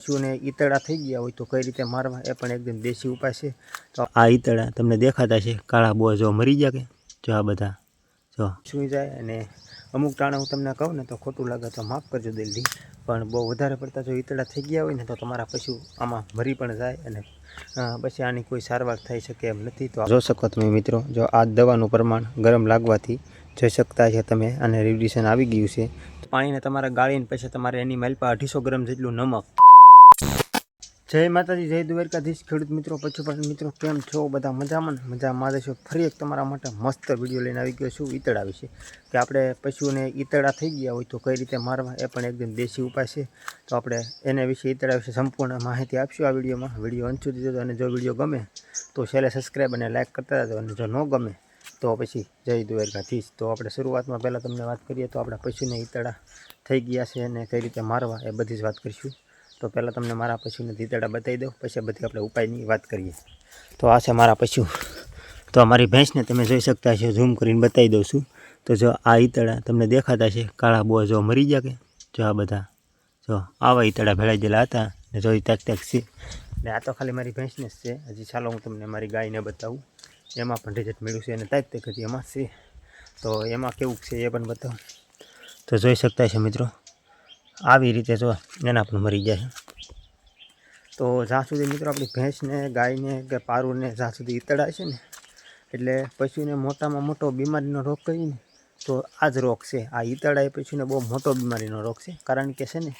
પશુને ઈતળા થઈ ગયા હોય તો કઈ રીતે મારવા? એ પણ એકદમ દેશી ઉપાય છે. તો આ ઈતળા તમને દેખાતા છે. કાળા બોવા જો મરી ગયા કે? જો આ બધા. જો. સુઈ જાય અને અમુક ટાણે હું તમને કહું ને તો ખોટું લાગે તો માફ કરજો દિલથી. પણ બહુ વધારે પડતા જો ઈતળા થઈ ગયા હોય ને તો તમારા પશુ આમાં મરી પણ જાય અને પછી આની કોઈ સારવાર થઈ શકે એમ નથી તો જોઈ શકો તમે મિત્રો જો આ દવાનું પ્રમાણ ગરમ લાગવાથી જોઈ શકતા છે તમે અને રેડિયેશન આવી ગયું છે. પાણીને તમારે ગાળીને પછી તમારે એની મેલપા અઢીસો ગ્રામ જેટલું નમક જય માતાજી, જય દ્વારકાધીશ. ખેડૂત મિત્રો પશુપાલન મિત્રો, કેમ છો? બધા મજામાં ને? મજામાં દેશો ફરી એક તમારા માટે મસ્ત વીડિયો લઈને આવી ગયો છું. ઈતળા વિશે કે આપણે પશુઓને ઈતળા થઈ ગયા હોય તો કઈ રીતે મારવા, એ પણ એકદમ દેશી ઉપાય છે. તો આપણે એને વિશે ઈતળા વિશે સંપૂર્ણ માહિતી આપશું આ વિડીયોમાં. વીડિયો અંત સુધી અને જો વીડિયો ગમે તો છેલ્લે સબસ્ક્રાઈબ અને લાઇક કરતા જજો અને જો ન ગમે તો પછી જય દ્વારકાધીશ. તો આપણે શરૂઆતમાં પહેલાં તમને વાત કરીએ તો આપણા પશુને ઈતળા થઈ ગયા છે અને કઈ રીતે મારવા, એ બધી જ વાત કરીશું. તો પહેલાં તમને મારા પશુને દીતડા બતાવી દઉં, પછી બધી આપણે ઉપાયની વાત કરીએ. તો આ છે મારા પશુ. તો અમારી ભેંસને તમે જોઈ શકતા છો ઝૂમ કરીને બતાવી દઉં છું. તો જો આ ઈતળા તમને દેખાતા છે કાળા બોવા જો મરી ગયા કે? જો આ બધા. જો આવા ઈતળા ભેળાઈ ગયેલા હતા ને જો તક તક છે. ને આ તો ખાલી મારી ભેંસને જ છે. હજી ચાલો હું તમને મારી ગાયને બતાવું. એમાં પણ રિઝલ્ટ મળ્યું છે અને તાજ તક હજી એમાં છે. તો એમાં કેવું છે એ પણ બતાવું. તો જોઈ શકતા છે મિત્રો. આવી રીતે જો એના પણ મરી જાય. તો જ્યાં સુધી મિત્રો આપણી ભેંસને, ગાયને કે પારુને જ્યાં સુધી ઈતળા છે ને, એટલે પશુને મોટામાં મોટો બીમારીનો રોગ કહીને તો આ જ રોગ છે. આ ઈતળા એ પશુને બહુ મોટો બીમારીનો રોગ છે. કારણ કે છે ને,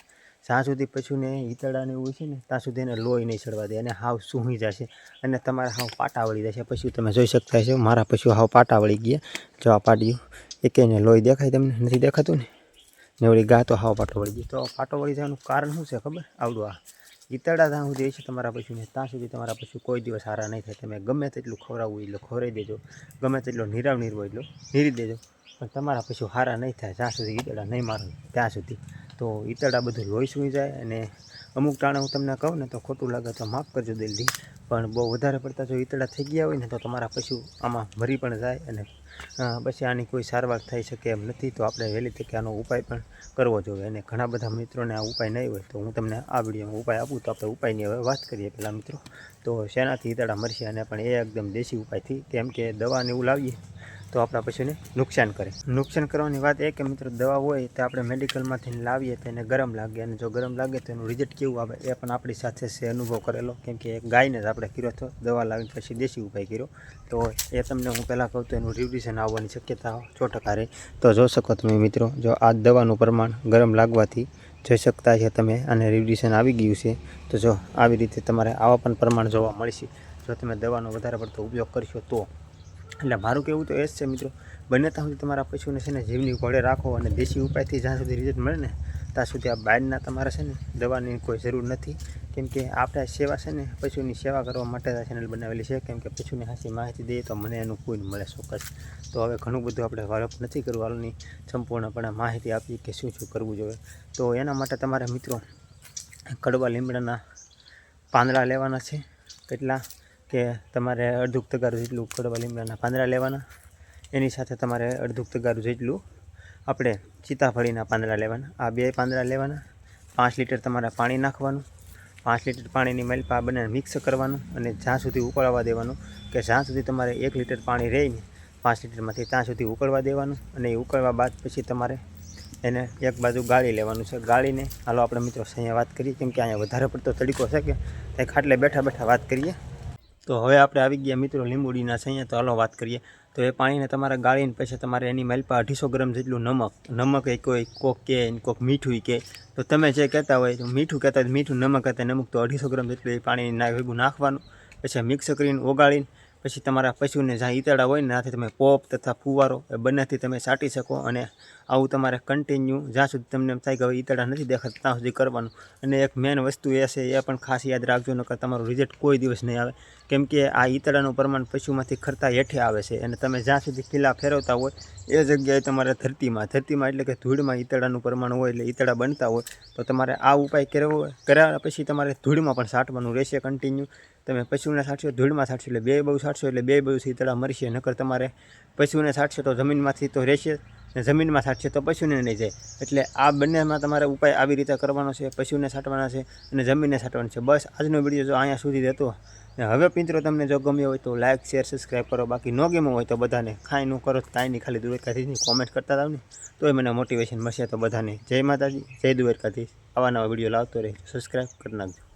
જ્યાં સુધી પશુને ઈતળાને એવું છે ને, ત્યાં સુધી એને લોહી નહીં ચડવા દે અને હાવ સૂહી જશે અને તમારે હાવ પાટા વળી જશે. પશુ તમે જોઈ શકતા છો મારા પશુ હાવ પાટા વળી ગયા. જો આ પાડ્યું. એકેયને લોહી દેખાય, તમને નથી દેખાતું ને? ને ઓલી ગા તો હાવ પાટો વળી ગઈ તો પાટો વળી જવાનું કારણ શું છે ખબર? આવડું આ ઈતળા ત્યાં સુધી છે તમારા પશુને ત્યાં સુધી તમારા પશુ કોઈ દિવસ સારા નહીં થાય. તમે ગમે તેટલું ખવડાવવું એટલું ખવડાવી દેજો. ગમે તેટલો નિરાવ નીરવો એટલો નીરી દેજો. પણ તમારા પશુ સારા નહીં થાય. જ્યાં સુધી ઈતળા નહીં મારો ત્યાં સુધી. તો ઈતરડા બધું લોહી સૂઈ જાય અને અમુક ટાણે હું તમને કહું ને તો ખોટું લાગે તો માફ કરજો દિલથી. પણ બહુ વધારે પડતા જો ઈતળા થઈ ગયા હોય ને તો તમારા પશુ આમાં મરી પણ જાય અને પછી આની કોઈ સારવાર થઈ શકે એમ નથી તો આપણે વહેલી તકે આનો ઉપાય પણ કરવો જોઈએ. અને ઘણા બધા મિત્રોને આ ઉપાય નહીં હોય તો હું તમને આ વિડીયોમાં ઉપાય આપું તો આપણે ઉપાયની હવે વાત કરીએ પહેલાં મિત્રો. તો શેનાથી ઈતળા મરશે અને પણ એ એકદમ દેશી ઉપાયથી, કેમ કે દવાને એવું લાવીએ તો આપણા પશુને નુકસાન કરે. નુકસાન કરવાની વાત એ કે મિત્રો, દવા હોય તો આપણે મેડિકલમાંથી લાવીએ તો એને ગરમ લાગે અને જો ગરમ લાગે તો એનું રિઝલ્ટ કેવું આવે એ પણ આપણી સાથે છે અનુભવ કરેલો. કેમ કે ગાયને જ આપણે કર્યો હતો, દવા લાવીને પછી દેશી ઉપાય કર્યો. તો એ તમને હું પહેલાં કહું તો એનું રિવ્યુઝન આવવાની શક્યતા સો ટકા રહે. તો જોઈ શકો તમે મિત્રો, જો આ દવાનું પ્રમાણ ગરમ લાગવાથી જોઈ શકતા છે તમે અને રિવ્યુઝન આવી ગયું છે, તો જો આવી રીતે તમારે આવા પણ પ્રમાણ જોવા મળશે. જો તમે દવાનો વધારે પડતો ઉપયોગ કરશો તો એટલે મારું કહેવું તો એ જ છે મિત્રો, બને ત્યાં સુધી તમારા પશુને છે ને જીવની ઘોડે રાખો અને દેશી ઉપાયથી જ્યાં સુધી રિઝલ્ટ મળે ને, ત્યાં સુધી આ બહારના તમારે છે ને દવાની કોઈ જરૂર નથી. કેમ કે આપણે સેવા છે ને પશુની સેવા કરવા માટે આ ચેનલ બનાવેલી છે. કેમ કે પશુની હાસી માહિતી દઈએ તો મને એનું કોઈ મળે ચોક્કસ. તો હવે ઘણું બધું આપણે વાળપ નથી કરવાની સંપૂર્ણપણે માહિતી આપી કે શું શું કરવું જોઈએ. તો એના માટે તમારે મિત્રો, કડવા લીમડાના પાંદડા લેવાના છે. કેટલા? કે તમારે અડધું તગારું જેટલું કડવા લીમડાના પાંદડા લેવાના, એની સાથે તમારે અડધું તગારું જેટલું આપણે સીતાફળીના પાંદડા લેવાના, આ બે પાંદડા લેવાના, પાંચ લીટર તમારે પાણી નાખવાનું, પાંચ લીટર પાણીની મેલપા બંને મિક્સ કરવાનું અને જ્યાં સુધી ઉકળવા દેવાનું કે જ્યાં સુધી તમારે એક લીટર પાણી રહીને પાંચ લીટરમાંથી ત્યાં સુધી ઉકળવા દેવાનું અને એ ઉકળવા બાદ પછી તમારે એને એક બાજુ ગાળી લેવાનું છે. ગાળીને, હાલો આપણે મિત્રો, અહીંયા વાત કરીએ, કેમ કે અહીંયા વધારે પડતો તડીકો છે કે ખાટલે બેઠા બેઠા વાત કરીએ. તો હવે આપણે આવી ગયા મિત્રો લીંબુડીના છે તો હાલો વાત કરીએ. તો એ પાણીને તમારે ગાળીને પછી તમારે એની મેલપા અઢીસો ગ્રામ જેટલું નમક નમક એ કોઈ કોક કે કોક મીઠું કે. તો તમે જે કહેતા હોય તો મીઠું કહેતા હોય મીઠું, નમક કહેતા નમક તો અઢીસો ગ્રામ જેટલું એ પાણી ભેગું નાખવાનું. પછી મિક્સ કરીને ઓગાળીને પછી તમારા પશુને જ્યાં ઈતળા હોય ને ત્યાંથી તમે પોપ તથા ફુવારો એ બંનેથી તમે સાટી શકો અને આવું તમારે કન્ટિન્યુ જ્યાં સુધી તમને એમ થાય કે હવે ઈતળા નથી દેખાતા, ત્યાં સુધી કરવાનું. અને એક મેન વસ્તુ એ છે, એ પણ ખાસ યાદ રાખજો, નકર તમારું રિઝલ્ટ કોઈ દિવસ નહીં આવે. કેમ કે આ ઈતળાનું પ્રમાણ પશુમાંથી ખરતા હેઠે આવે છે અને તમે જ્યાં સુધી ખીલા ફેરવતા હોય, એ જગ્યાએ તમારે ધરતીમાં ધરતીમાં એટલે કે ધૂળમાં ઈતળાનું પ્રમાણ હોય એટલે ઈતળા બનતા હોય, તો તમારે આ ઉપાય કરવો કર્યા પછી તમારે ધૂળમાં પણ સાટવાનું રહેશે કન્ટિન્યુ તમે પશુને છાંટશો ધૂળમાં છાંટશો એટલે બે બહુ છાંટશો એટલે બે બહુ શીતળા મરશે નકર તમારે પશુને સાટશો તો જમીનમાંથી તો રહેશે ને જમીનમાં છાંટશે તો પશુને નહીં જાય. એટલે આ બંનેમાં તમારે ઉપાય આવી રીતે કરવાનો છે. પશુને છાંટવાના છે અને જમીનને છાંટવાનું છે. બસ આજનો વીડિયો જો અહીંયા સુધી રહેતો. હતો ને હવે પિંત્રો તમને જો ગમ્યો હોય તો લાઇક શેર સબસ્ક્રાઈબ કરો. બાકી ન ગમ્યો હોય તો બધાને ખાઈ ન કરો. કાંઈ નહીં, ખાલી દ્વારકાધીશની કોમેન્ટ કરતા ને. તોય મને મોટિવેશન મળશે તો બધાને. જય માતાજી, જય દ્વારકાધીશ. આવા નવા વીડિયો લાવતો રહે. સબસ્ક્રાઈબ કરી નાખજો.